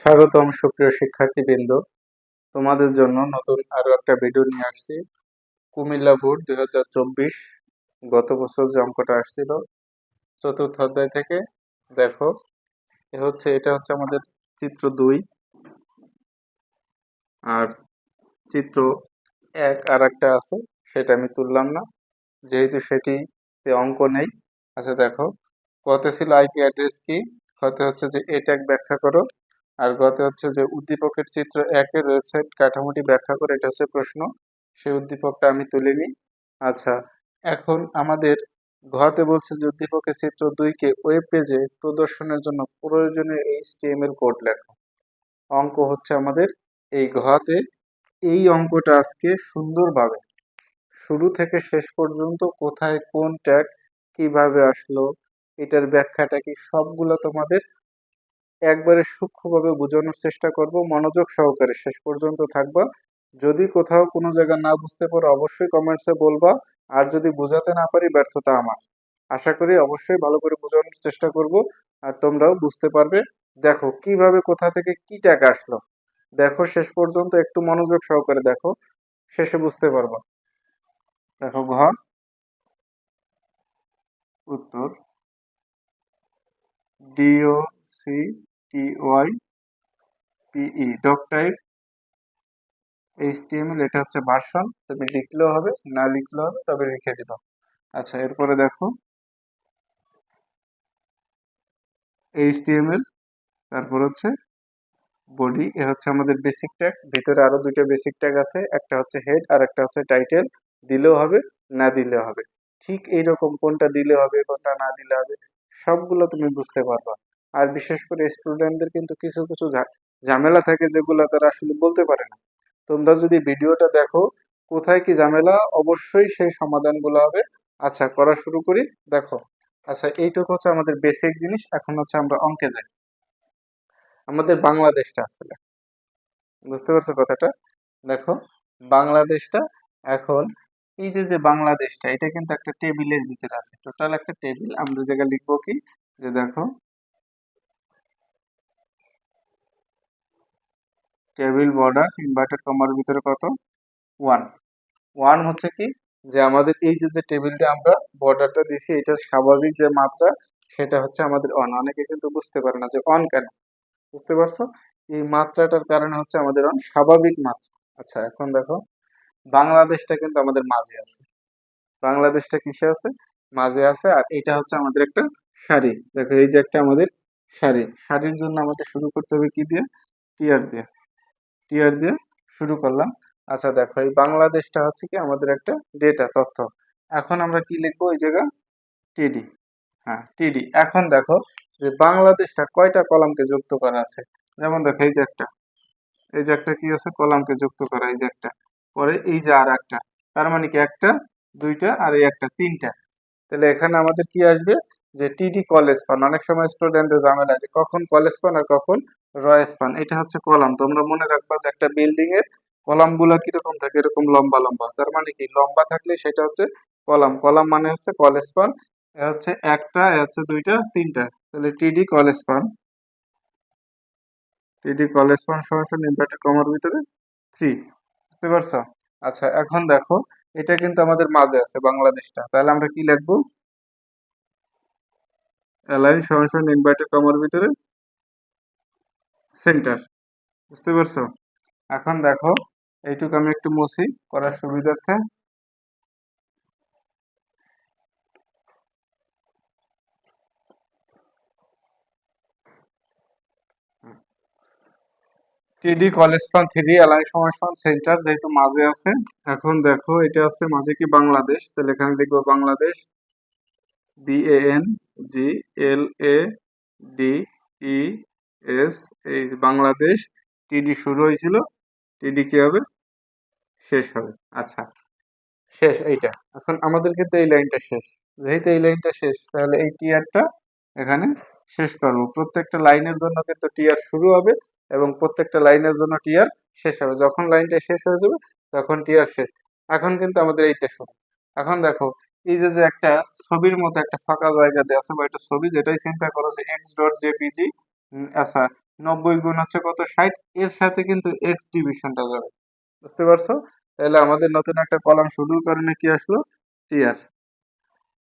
স্বাগতম সুপ্রিয় শিক্ষার্থীবৃন্দ। তোমাদের জন্য নতুন আরও একটা ভিডিও নিয়ে আসছি। কুমিল্লা বোর্ড দুই হাজার চব্বিশ, গত বছর যে অঙ্কটা আসছিল? চতুর্থ অধ্যায় থেকে দেখো। এ হচ্ছে, এটা হচ্ছে আমাদের চিত্র দুই। আর চিত্র এক আর একটা আছে, সেটা আমি তুললাম না। যেহেতু সেটিতে অঙ্ক নেই আচ্ছা দেখো। কত ছিল আইপি অ্যাড্রেস কি? কত হচ্ছে যে, এটা ব্যাখ্যা করো। আর গত হচ্ছে যে উদ্দীপকের চিত্র একের ওয়েবসাইট কাঠামোটি ব্যাখ্যা করে, এটা হচ্ছে প্রশ্ন। সেই উদ্দীপকটা আমি তুলে নিই। আচ্ছা এখন আমাদের ঘতে বলছে যে উদ্দীপকের চিত্র দুইকে ওয়েব পেজে প্রদর্শনের জন্য প্রয়োজনীয় এই এইচটিএমএল কোড লেখো। অঙ্ক হচ্ছে আমাদের এই ঘতে, এই অঙ্কটা আজকে সুন্দরভাবে, শুরু থেকে শেষ পর্যন্ত কোথায় কোন ট্যাগ কীভাবে আসলো, এটার ব্যাখ্যাটা কি সবগুলো তোমাদের একবারে সূক্ষ্মভাবে বোঝানোর চেষ্টা করব। মনোযোগ সহকারে শেষ পর্যন্ত থাকবা। যদি কোথাও কোনো জায়গা না বুঝতে পারো, অবশ্যই কমেন্টসে বলবা। আর যদি বোঝাতে না পারি, ব্যর্থতা আমার। আশা করি অবশ্যই ভালো করে বোঝানোর চেষ্টা করব। আর তোমরাও বুঝতে পারবে। দেখো, কীভাবে কোথা থেকে কি টাকা আসলো। দেখো, শেষ পর্যন্ত একটু মনোযোগ সহকারে দেখো। শেষে বুঝতে পারবা। দেখো ঘর উত্তর। D O C T Y P E doc type HTML এটা হচ্ছে ভার্সন তুমি লিখলেও হবে, না লিখলেও হবে, তবে লিখে দিল। আচ্ছা এরপরে দেখো। এইচটিএমএল তারপর হচ্ছে বডি, এ হচ্ছে আমাদের বেসিক ট্যাগ ভিতরে আরও দুইটা বেসিক ট্যাগ আছে, একটা হচ্ছে হেড আর একটা হচ্ছে টাইটেল দিলেও হবে, না দিলেও হবে। ঠিক এইরকম কোনটা দিলে হবে, কোনটা না দিলে হবে, সবগুলো তুমি বুঝতে পারবা। আর বিশেষ করে স্টুডেন্টদের কিন্তু কিছু কিছু ঝামেলা থাকে যেগুলো তারা আসলে বলতে পারে না। তোমরা যদি ভিডিওটা দেখো, কোথায় কি ঝামেলা, অবশ্যই সেই সমাধানগুলো হবে। আচ্ছা করা শুরু করি, দেখো। আচ্ছা এইটুকু হচ্ছে আমাদের বেসিক জিনিস, এখন হচ্ছে আমরা অঙ্কে যাই। আমাদের বাংলাদেশটা আসলে বুঝতে পারছ কথাটা? দেখো, বাংলাদেশটা এখন, এই যে যে বাংলাদেশটা, এটা কিন্তু একটা টেবিলের ভিতরে আছে। টোটাল একটা টেবিল, আমরা জায়গায় লিখব কি? যে দেখো টেবিল বর্ডার ইনভার্টেড কমার ভিতরে কত? ওয়ান ওয়ান হচ্ছে কি? যে আমাদের এই যে টেবিলটা আমরা বর্ডারটা দিছি এটার স্বাভাবিক যে মাত্রা, সেটা হচ্ছে আমাদের অন অনেকে কিন্তু বুঝতে পারে না যে অন কেন? বুঝতে পারছ? এই মাত্রাটার কারণে হচ্ছে আমাদের অন স্বাভাবিক মাত্রা। আচ্ছা এখন দেখো। বাংলাদেশটা কিন্তু আমাদের মাঝে আছে। বাংলাদেশটা কিসে আছে? মাঝে আছে, আর এটা হচ্ছে আমাদের একটা শাড়ি। দেখো, এই যে একটা আমাদের শাড়ি। শাড়ির জন্য আমাদের শুরু করতে হবে কি দিয়ে? টিয়ার দিয়ে। টিয়ার দিয়ে শুরু করলাম। আচ্ছা দেখো, এই বাংলাদেশটা হচ্ছে কি আমাদের একটা ডেটা তথ্য। এখন আমরা কি লিখব ওই জায়গা? টিডি হ্যাঁ টিডি এখন দেখো যে বাংলাদেশটা কয়টা কলামকে যুক্ত করা আছে? যেমন দেখো, এই যে একটা। এই যে একটা কি আছে? কলামকে যুক্ত করা, এই যে একটা। পরে এই যে আর একটা। তার মানে কি একটা, দুইটা আর এই একটা, তিনটা। তাহলে এখানে আমাদের কি আসবে? যে টিডি কলেজ পান অনেক সময় স্টুডেন্টের ঝামেলা যে কখন কলেজ পান আর কখন রয়েস পান এটা হচ্ছে কলাম। তোমরা মনে রাখবা যে একটা বিল্ডিং এর কলামগুলা কীরকম থাকে? এরকম লম্বা লম্বা। তার মানে কি? লম্বা থাকলে সেটা হচ্ছে কলাম। কলাম মানে হচ্ছে কলেজ পান হচ্ছে একটা হচ্ছে দুইটা, তিনটা। তাহলে টিডি কলেজ পান টিডি কলেজ পান সরাসরি ইনভার্টেড কমার ভিতরে থ্রি বুঝতে পারছ? আচ্ছা এখন দেখো, এটা কিন্তু আমাদের মাঝে আছে, বাংলাদেশটা। তাহলে আমরা কি লিখব? অ্যালাইন সরাসরি ইনভার্টেড কমার ভিতরে সেন্টার। বুঝতে পারছ? এখন দেখো, এইটুকু আমি একটু মুছি, করার সুবিধার্থে টিডি কলেজ ফান থ্রি এলাই সমাজ ফান সেন্টার যেহেতু মাঝে আছে, এখন দেখো, এটা আছে মাঝে কি বাংলাদেশ? তাহলে এখানে লিখব Bangladesh B A N G L A D E S, এই বাংলাদেশ, টিডি শুরু হয়েছিল। টিডি কি হবে? শেষ হবে। আচ্ছা। শেষ, এইটা। এখন আমাদের কিন্তু এই লাইনটা শেষ। যেহেতু এই লাইনটা শেষ, তাহলে এই টিয়ারটা এখানে শেষ করব। প্রত্যেকটা লাইনের জন্য কিন্তু টিয়ার শুরু হবে এবং প্রত্যেকটা লাইনের জন্য টিয়ার শেষ হবে। যখন লাইনটা শেষ হয়ে যাবে, তখন টিয়ার শেষ। এখন কিন্তু আমাদের এইটা শুরু। এখন দেখো, এই যে যে একটা ছবির মতো একটা ফাঁকা জায়গা দেওয়া আছে, বা একটা ছবি যেটাই চিন্তা করো যে এক্স ডট জেপিজি আচ্ছা নব্বই গুণ হচ্ছে কত? ষাট? এর সাথে কিন্তু এক্স ডিভিশনটা যাবে বুঝতে পারছ? তাহলে আমাদের নতুন একটা কলাম শুরুর কারণে কি আসলো? টিআর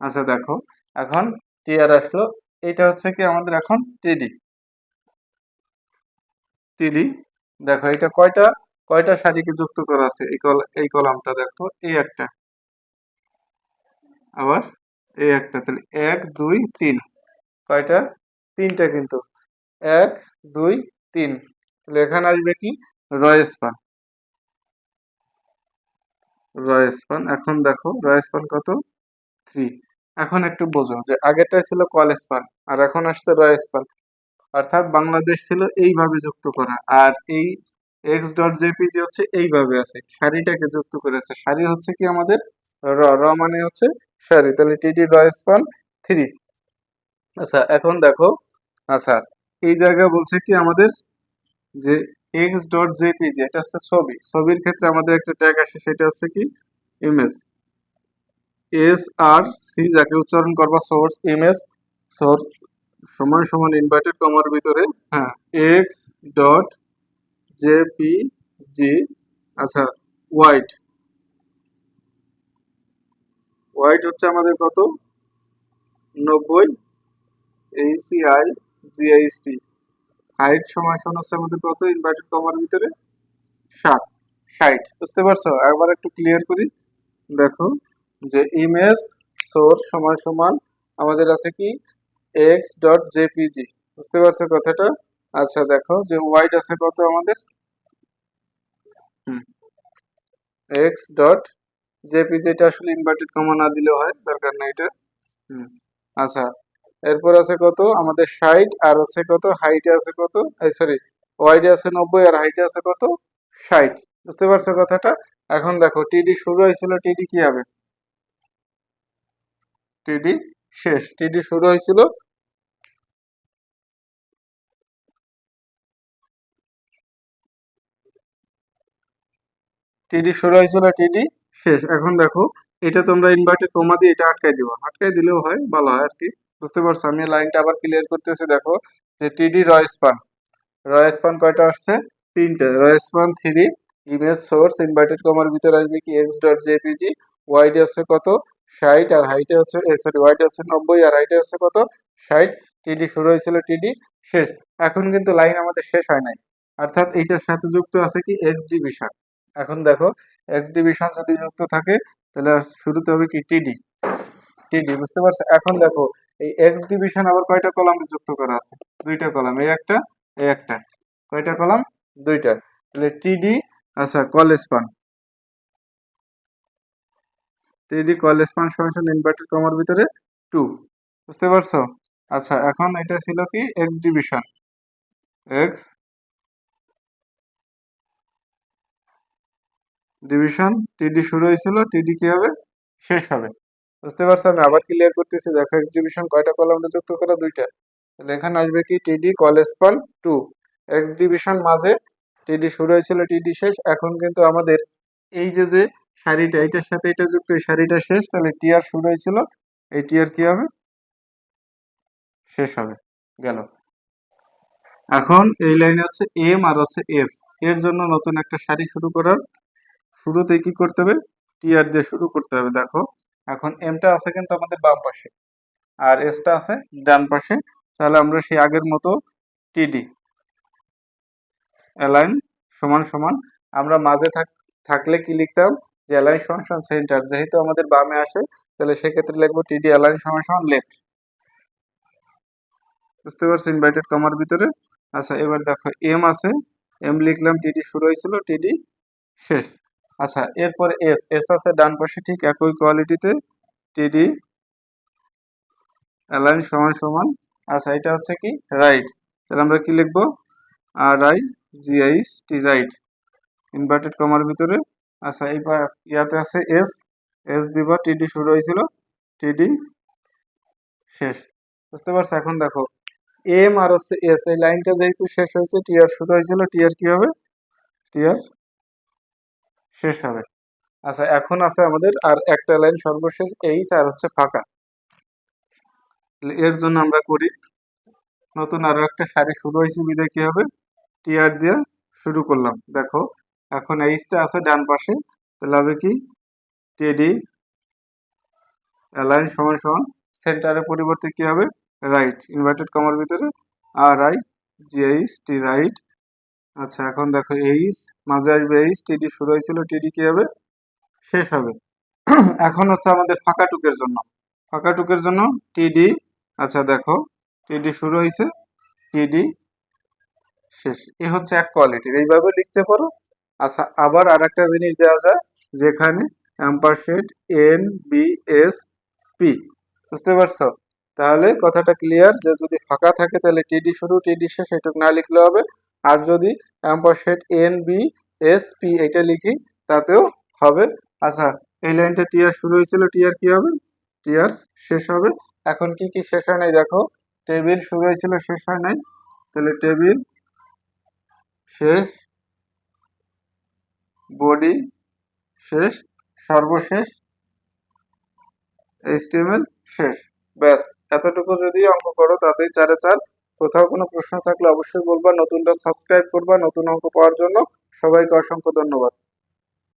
আচ্ছা দেখো। এখন টিআর আসলো। এটা হচ্ছে কি আমাদের এখন টিডি টিডি দেখো, এটা কয়টা? কয়টা সারিকে যুক্ত করা আছে? এই এই কলামটা দেখো। এই একটা। আবার এই একটা। তাহলে এক, দুই, তিন। কয়টা? তিনটা কিন্তু। এক, দুই, তিন। তাহলে আসবে কি? রয়েসপান রয়েসপান এখন দেখো রয়েসপান কত? থ্রি। এখন একটু বোঝো যে আগেরটা ছিল কলেজপান আর এখন আসছে রয়েসপান অর্থাৎ বাংলাদেশ ছিল এইভাবে যুক্ত করা, আর এই এক্স ডট জেপিজি হচ্ছে এইভাবে আছে। সারিটাকে যুক্ত করেছে। সারি হচ্ছে কি আমাদের? র। র মানে হচ্ছে সারি। তাহলে টিডি রয়েসপান থ্রি। আচ্ছা এখন দেখো। আচ্ছা এই জায়গা বলছে কি আমাদের যে এক্স ডট জেপিজি এটা হচ্ছে ছবি। ছবির ক্ষেত্রে আমাদের একটা ট্যাগ আসে, সেটা হচ্ছে কি? ইমেজ এস আর সি যাকে উচ্চারণ করবা সোর্স ইমেজ সোর্স সমান সমান ইনভার্টেড কমার ভিতরে হ্যাঁ এক্স ডট জেপিজি আচ্ছা হোয়াইট হোয়াইট হচ্ছে আমাদের কত? নব্বই এইসিআই জিআইএসটি। হাইট সময় সমান হচ্ছে আমাদের কত? ইনভার্টেড কমার ভিতরে ষাট ষাট বুঝতে পারছ? একবার একটু ক্লিয়ার করি। দেখো যে ইমেজ সোর্স সমান সমান আমাদের আছে কি? এক্স ডট জেপিজি বুঝতে পারছ কথাটা? আচ্ছা দেখো যে হোয়াইট আছে কত আমাদের? এক্স ডট জেপিজি এটা আসলে ইনভার্টেড কমা না দিলেও হয়, দরকার নাই এটা। আচ্ছা এরপর আছে কত? আমাদের ষাট, আর হচ্ছে কত? হাইটে আছে কত? সরি ওয়াইডে আছে নব্বই, আর হাইটে আছে কত? ষাট। বুঝতে পারছ কথাটা? এখন দেখো টিডি শুরু হয়েছিল টিডি কি হবে? টিডি শেষ। টিডি শুরু হয়েছিল? টিডি শুরু হয়েছিল টিডি শেষ। এখন দেখো, এটা তোমরা ইনভার্টেড কমা দিয়ে এটা আটকাই দিবা। আটকাই দিলেও হয়, ভালো হয় আর কি। বুঝতে পারছ? আমি লাইনটা আবার ক্লিয়ার করতেছি, দেখো। যে টিডি রয়েসপান রয়েসপান কয়টা আসছে? তিনটে। Rowspan three image source inverted কমার ভিতরে আসবে কি? এক্স ডট জেপিজি ওয়াইডে হচ্ছে কত? ষাট। আর হাইটে হচ্ছে সরি ওয়াইডে হচ্ছে নব্বই। আর হাইটে হচ্ছে কত? ষাট। টিডি শুরু হয়েছিল টিডি শেষ। এখন কিন্তু লাইন আমাদের শেষ হয় নাই। অর্থাৎ এইটার সাথে যুক্ত আছে কি? এক্স ডিভিশন এখন দেখো এক্স ডিভিশন যদি যুক্ত থাকে, তাহলে শুরুতে হবে কি? টিডি টিডি বুঝতে পারছ এখন দেখো, এই এক্স ডিভিশন আবার কয়টা কলাম যুক্ত করা আছে? দুইটা কলাম এই একটা এই একটা। কয়টা কলাম দুইটা। তাহলে টিডি আচ্ছা কলেজ পান টিডি কলেজ পান সমান ইনভার্টেড কমার ভিতরে টু বুঝতে পারছ? আচ্ছা এখন এটা ছিল কি? এক্স ডিভিশন এক্স ডিভিশন টিডি শুরু হয়েছিল টিডি কি হবে? শেষ হবে। বুঝতে পারছ? আমি আবার ক্লিয়ার করতেছি। দেখো এক্স ডিভিশন কয়টা কলাম যুক্ত করা? দুইটা। তাহলে এখানে আসবে কি? টিডি কলেজ পান টু এক্স ডিভিশন মাঝে টিডি শুরু হয়েছিল টিডি শেষ। এখন কিন্তু আমাদের এই যে যে শাড়িটা, এটার সাথে এটা যুক্ত, এই শাড়িটা শেষ। তাহলে টিআর শুরু হয়েছিল। এই টিআর কি হবে? শেষ হবে। গেল। এখন এই লাইনে হচ্ছে এম আর হচ্ছে এস এর জন্য নতুন একটা শাড়ি শুরু করার শুরুতে কি করতে হবে? টিআর দিয়ে শুরু করতে হবে। দেখো এখন এমটা আছে কিন্তু আমাদের বাম পাশে। আর এসটা আছে ডান পাশে। তাহলে আমরা সেই আগের মতো টিডি অ্যালাইন সমান সমান। আমরা মাঝে থাক, থাকলে কি লিখতাম? যে অ্যালাইন সমান সমান সেন্টার যেহেতু আমাদের বামে আসে, তাহলে সেক্ষেত্রে লিখব টিডি অ্যালাইন সমান সমান লেফট বুঝতে পারছি ইনভাইটেড কমার ভিতরে? আচ্ছা এবার দেখো এম আছে। এম লিখলাম টিডি শুরু হয়েছিল টিডি শেষ। আচ্ছা এরপর এস এস আছে ডান পাশে, ঠিক একই কোয়ালিটিতে টিডি অ্যালাইন সমান সমান। আচ্ছা এটা হচ্ছে কি? রাইট তাহলে আমরা কি লিখব? আর আই জি জিআইস টি রাইট ইনভার্টেড কমার ভিতরে। আচ্ছা এই ইয়াতে আছে এস এস দিবা টিডি শুরু হয়েছিল টিডি শেষ। বুঝতে পারছ? এখন দেখো এম আর হচ্ছে এস এই লাইনটা যেহেতু শেষ হয়েছে টিআর শুরু হয়েছিল টিআর কি হবে? টিআর শেষ হবে। আচ্ছা এখন আছে আমাদের আর একটা লাইন সর্বশেষ এইচ আর হচ্ছে ফাঁকা। এর জন্য আমরা করি, নতুন আরও একটা শাড়ি শুরু হয়েছে, বিদায় কি হবে? টিআর দিয়ে শুরু করলাম। দেখো, এখন এইচটা আছে ডান পাশে, তাহলে হবে কি? টেডি অ্যালাইন সমান সমান সেন্টারের পরিবর্তে কি হবে? রাইট, ইনভার্টেড কমার ভিতরে, R I G H T, right. আচ্ছা এখন দেখো, এইচ, মাঝে আসবে এইচ, টিডি শুরু হয়েছিল, টিডি কি হবে? শেষ হবে। এখন হচ্ছে আমাদের ফাঁকা টুকের জন্য। ফাঁকা টুকের জন্য টিডি আচ্ছা দেখো, টিডি শুরু হয়েছে, টিডি শেষ। এ হচ্ছে এক কোয়ালিটির, এইভাবে লিখতে পারো। আচ্ছা আবার আর একটা জিনিস দেওয়া যায়, যেখানে ampersand N, B, S, P. বুঝতে পারছ? তাহলে কথাটা ক্লিয়ার যে যদি ফাঁকা থাকে, তাহলে টিডি শুরু, টিডি শেষ, এটুকু না লিখলে হবে। আর যদি ampersand N B S P এটা লিখি, তাতেও হবে। আচ্ছা এই লাইনটা টিআর শুরু হয়েছিল টিআর কি হবে? টিআর শেষ হবে। এখন কি কি শেষ হয় নাই? দেখো টেবিল শুরু হয়েছিল, শেষ হয় নাই। তাহলে টেবিল শেষ বডি শেষ, সর্বশেষ এইচটিএমএল শেষ। ব্যাস, এতটুকু যদি অঙ্ক করো, তাতেই চারে চার কোথাও কোনো প্রশ্ন থাকলে অবশ্যই বলবা নতুনটা সাবস্ক্রাইব করবা, নতুন অঙ্ক পাওয়ার জন্য। সবাইকে অসংখ্য ধন্যবাদ।